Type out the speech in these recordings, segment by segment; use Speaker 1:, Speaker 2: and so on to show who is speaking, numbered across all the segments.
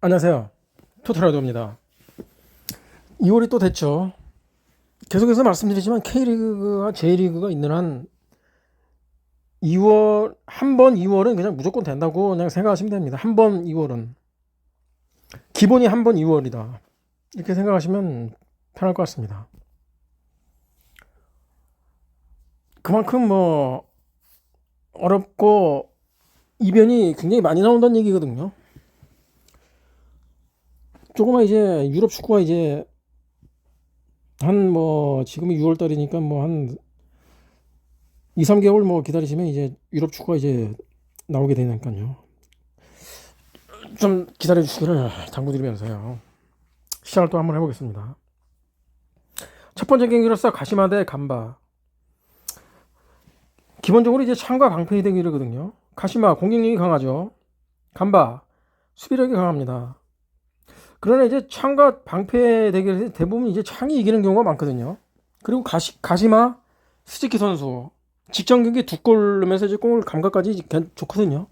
Speaker 1: 안녕하세요. 토토라도입니다. 2월이 또 됐죠. 계속해서 말씀드리지만 K리그와 J리그가 있는 한 2월 한 번 2월은 그냥 무조건 된다고 그냥 생각하시면 됩니다. 한 번 2월은 기본이 한 번 2월이다. 이렇게 생각하시면 편할 것 같습니다. 그만큼 뭐 어렵고 이변이 굉장히 많이 나온다는 얘기거든요. 조금만 이제 유럽 축구가 이제 한 뭐 지금이 6월 달이니까 뭐 한 2, 3개월 뭐 기다리시면 이제 유럽 축구가 이제 나오게 되니까요. 좀 기다려 주시기를 당부드리면서요. 시작을 또 한번 해보겠습니다. 첫 번째 경기로서 가시마 대 간바. 기본적으로 이제 창과 방패의 대결이거든요. 가시마 공격력이 강하죠. 간바 수비력이 강합니다. 그러나 이제 창과 방패 대결에서 대부분 이제 창이 이기는 경우가 많거든요. 그리고 가시, 가시마 스즈키 선수 직전 경기 두 골 넣으면서 이제 골 감각까지 괜- 좋거든요.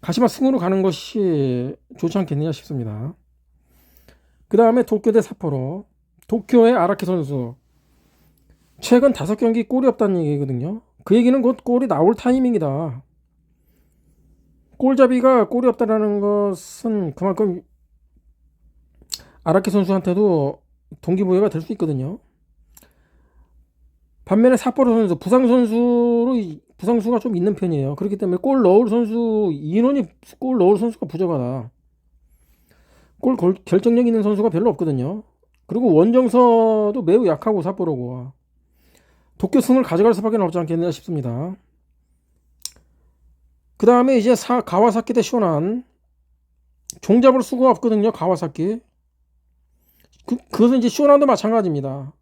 Speaker 1: 가시마 승으로 가는 것이 좋지 않겠느냐 싶습니다. 그 다음에 도쿄 대 사포로 도쿄의 아라키 선수 최근 다섯 경기 골이 없다는 얘기거든요. 그 얘기는 곧 골이 나올 타이밍이다. 골잡이가 골이 없다라는 것은 그만큼 아라키 선수한테도 동기부여가 될 수 있거든요. 반면에 사포로 선수 부상 선수로 이- 부상 수가 좀 있는 편이에요. 그렇기 때문에 골 넣을 선수 인원이 골 넣을 선수가 부족하다. 골 골- 결정력 있는 선수가 별로 없거든요. 그리고 원정서도 매우 약하고 사포로고 도쿄 승을 가져갈 수밖에 없지 않겠나 싶습니다. 그 다음에 이제 사, 가와사키 대 쇼난 종잡을 수가 없거든요. 가와사키. 그, 그것은 이제 쇼난도 마찬가지입니다.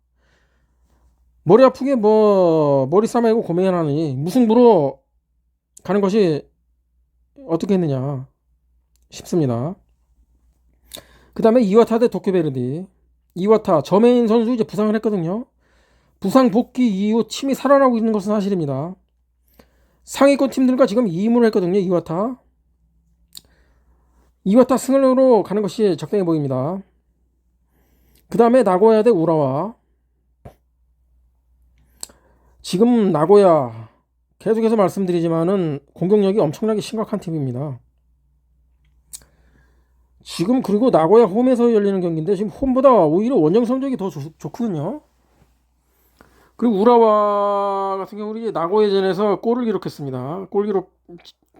Speaker 1: 머리 아프게 뭐 머리 싸매고 고민하느니 무승부로 가는 것이 어떻게 했느냐 싶습니다. 그 다음에 이와타 대 도쿄베르디. 이와타 저메인 선수 이제 부상을 했거든요. 부상 복귀 이후 팀이 살아나고 있는 것은 사실입니다. 상위권 팀들과 지금 2임을 했거든요. 이와타. 이와타 승으로 가는 것이 적당해 보입니다. 그 다음에 나고야 대 우라와. 지금 나고야 계속해서 말씀드리지만은 공격력이 엄청나게 심각한 팀입니다. 지금 그리고 나고야 홈에서 열리는 경기인데 지금 홈보다 오히려 원정 성적이 더 좋, 좋거든요. 그리고 우라와 같은 경우는 이제 나고야전에서 골을 기록했습니다. 골 기록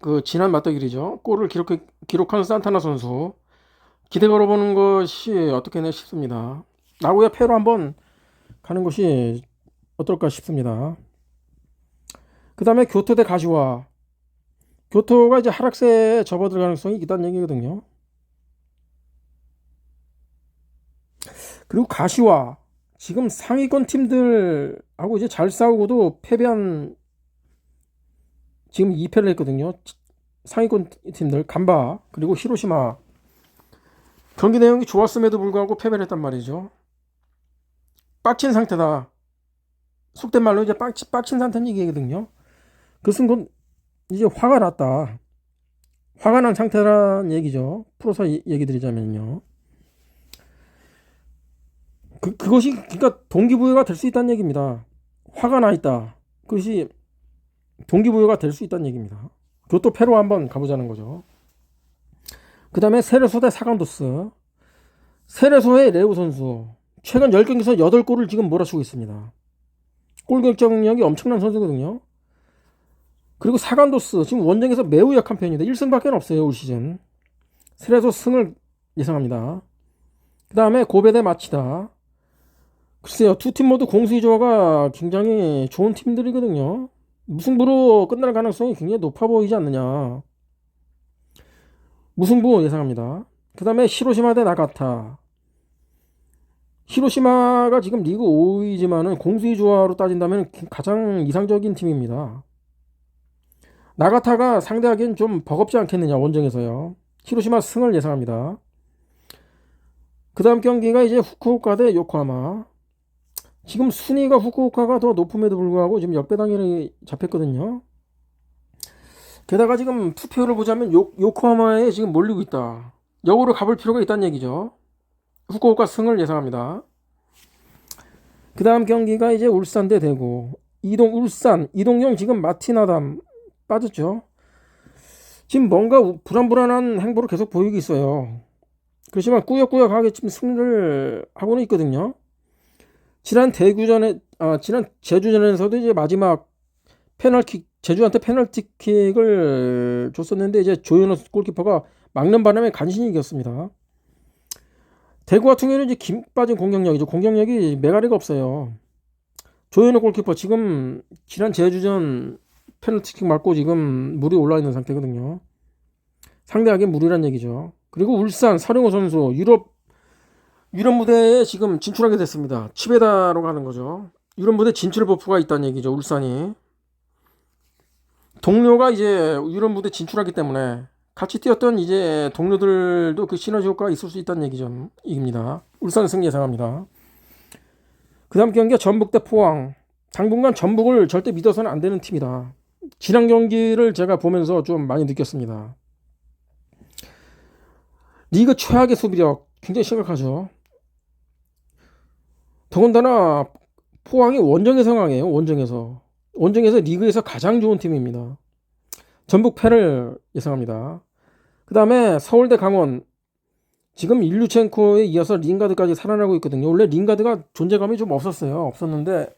Speaker 1: 그 지난 맞대결이죠. 골을 기록 기록한 산타나 선수 기대 걸어보는 것이 어떻겠나 싶습니다. 나고야 패로 한번 가는 것이 어떨까 싶습니다. 그 다음에 교토 대 가시와 교토가 이제 하락세에 접어들 가능성이 있다는 얘기거든요. 그리고 가시와 지금 상위권 팀들하고 이제 잘 싸우고도 패배한 지금 2패를 했거든요. 상위권 팀들 간바 그리고 히로시마 경기 내용이 좋았음에도 불구하고 패배를 했단 말이죠. 빡친 상태다. 속된 말로 이제 빡, 빡친 상태는 얘기거든요. 그것은 곧 이제 화가 났다. 화가 난 상태란 얘기죠. 풀어서 이- 얘기 드리자면요. 그, 그것이 그러니까 동기부여가 될 수 있다는 얘기입니다. 화가 나 있다. 그것이 동기부여가 될 수 있다는 얘기입니다. 그것도 패로 한번 가보자는 거죠. 그 다음에 세레소 대 사강도스. 세레소의 레우 선수. 최근 10경기에서 8골을 지금 몰아치고 있습니다. 골 결정력이 엄청난 선수거든요. 그리고 사간도스 지금 원정에서 매우 약한 편입니다. 1승밖에 없어요 올 시즌. 세레소 승을 예상합니다. 그 다음에 고베 대 마치다. 글쎄요 두 팀 모두 공수위 조화가 굉장히 좋은 팀들이거든요. 무승부로 끝날 가능성이 굉장히 높아 보이지 않느냐. 무승부 예상합니다. 그 다음에 히로시마 대 나가타. 히로시마가 지금 리그 5위지만은 공수위 조화로 따진다면 가장 이상적인 팀입니다. 나가타가 상대하기엔 좀 버겁지 않겠느냐 원정에서요. 히로시마 승을 예상합니다. 그 다음 경기가 이제 후쿠오카 대 요코하마. 지금 순위가 후쿠오카가 더 높음에도 불구하고 지금 역배당이 잡혔거든요. 게다가 지금 투표를 보자면 요, 요코하마에 지금 몰리고 있다. 역으로 가볼 필요가 있다는 얘기죠. 후쿠오카 승을 예상합니다. 그 다음 경기가 이제 울산 대 대구. 이동 울산 이동용 지금 마티나담 빠졌죠. 지금 뭔가 우- 불안불안한 행보를 계속 보이고 있어요. 그렇지만 꾸역꾸역하게 지금 승리를 하고는 있거든요. 지난 대구전에 아 지난 제주전에서도 이제 마지막 페널킥 제주한테 페널티킥을 줬었는데 이제 조현우 골키퍼가 막는 바람에 간신히 이겼습니다. 대구 같은 경우는 이제 김 빠진 공격력이죠. 공격력이 메가리가 없어요. 조현우 골키퍼 지금 지난 제주전 페널티킥 맞고 지금 물이 올라 있는 상태거든요. 상대하기 무리란 얘기죠. 그리고 울산 서령호 선수 유럽 유럽 무대에 지금 진출하게 됐습니다. 치베다로 가는 거죠. 유럽 무대 진출 버프가 있다는 얘기죠. 울산이 동료가 이제 유럽 무대 진출하기 때문에 같이 뛰었던 이제 동료들도 그 시너지 효과가 있을 수 있다는 얘기죠. 입니다. 울산 승리 예상합니다. 그 다음 경기가 전북 대 포항. 당분간 전북을 절대 믿어서는 안 되는 팀이다. 지난 경기를 제가 보면서 좀 많이 느꼈습니다. 리그 최악의 수비력 굉장히 심각하죠. 더군다나 포항이 원정의 상황이에요. 원정에서 원정에서 리그에서 가장 좋은 팀입니다. 전북 패를 예상합니다. 그 다음에 서울대 강원 지금 일류첸코에 이어서 링가드까지 살아나고 있거든요. 원래 링가드가 존재감이 좀 없었어요. 없었는데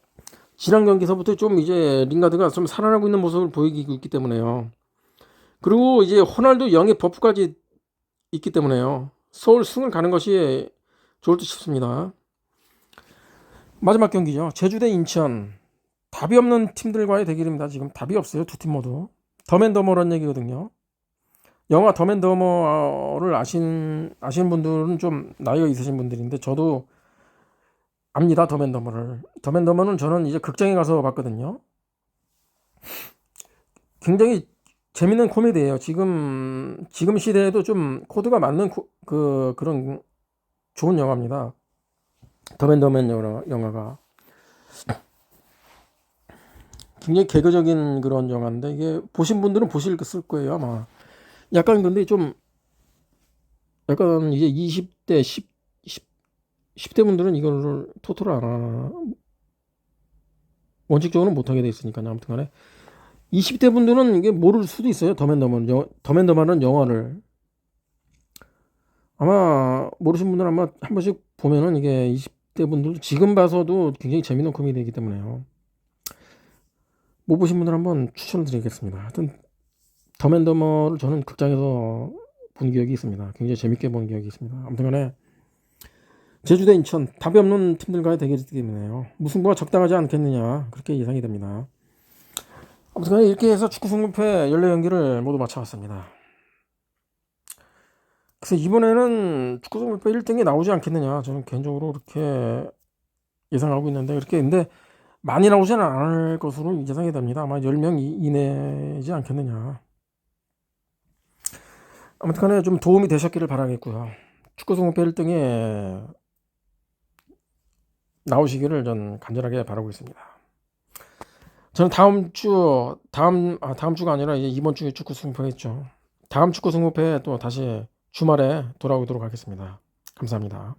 Speaker 1: 지난 경기서부터 좀 이제 링가드가 좀 살아나고 있는 모습을 보이고 있기 때문에요. 그리고 이제 호날두 영의 버프까지 있기 때문에요. 서울 승을 가는 것이 좋을 듯 싶습니다. 마지막 경기죠. 제주 대 인천. 답이 없는 팀들과의 대결입니다. 지금 답이 없어요. 두 팀 모두. 더맨더머란 얘기거든요. 영화 더맨더머를 아신 아시는 분들은 좀 나이가 있으신 분들인데 저도 압니다. 더맨더머를. 더맨더머는 저는 이제 극장에 가서 봤거든요. 굉장히 재밌는 코미디예요. 지금 지금 시대에도 좀 코드가 맞는 코- 그 그런 좋은 영화입니다. 더맨더맨 영화, 영화가 굉장히 개그적인 그런 영화인데 이게 보신 분들은 보실 거예요 아마. 약간 근데 좀 약간 이제 20대 10, 10 10대 분들은 이거를 토토를 안 원칙적으로는 못하게 돼 있으니까요. 아무튼간에 20대 분들은 이게 모를 수도 있어요. 더맨더먼 영 더맨더먼은 영화를 아마 모르신 분들은 아마 한 번씩 보면은 이게 20대 분들 지금 봐서도 굉장히 재밌는 코미디이기 때문에요. 못 보신 분들 한번 추천을 드리겠습니다. 하여튼 더맨더머를 저는 극장에서 본 기억이 있습니다. 굉장히 재밌게 본 기억이 있습니다. 아무튼간에 제주대 인천 답이 없는 팀들과의 대결이기 때문에요. 무승부가 적당하지 않겠느냐 그렇게 예상이 됩니다. 아무튼 이렇게 해서 축구 승부패 14경기를 모두 마쳐봤습니다. 그래서 이번에는 축구 승부패 1등이 나오지 않겠느냐 저는 개인적으로 그렇게 예상하고 있는데 그렇게 근데 많이 나오지는 않을 것으로 예상이 됩니다. 아마 10명 이- 이내지 않겠느냐. 아무튼 간에 좀 도움이 되셨기를 바라겠고요. 축구 승부패 1등에 나오시기를 전 간절하게 바라고 있습니다. 저는 다음 주 다음 아 다음 주가 아니라 이제 이번 주에 축구 승부패 있죠. 다음 축구 승부패 또 다시 주말에 돌아오도록 하겠습니다. 감사합니다.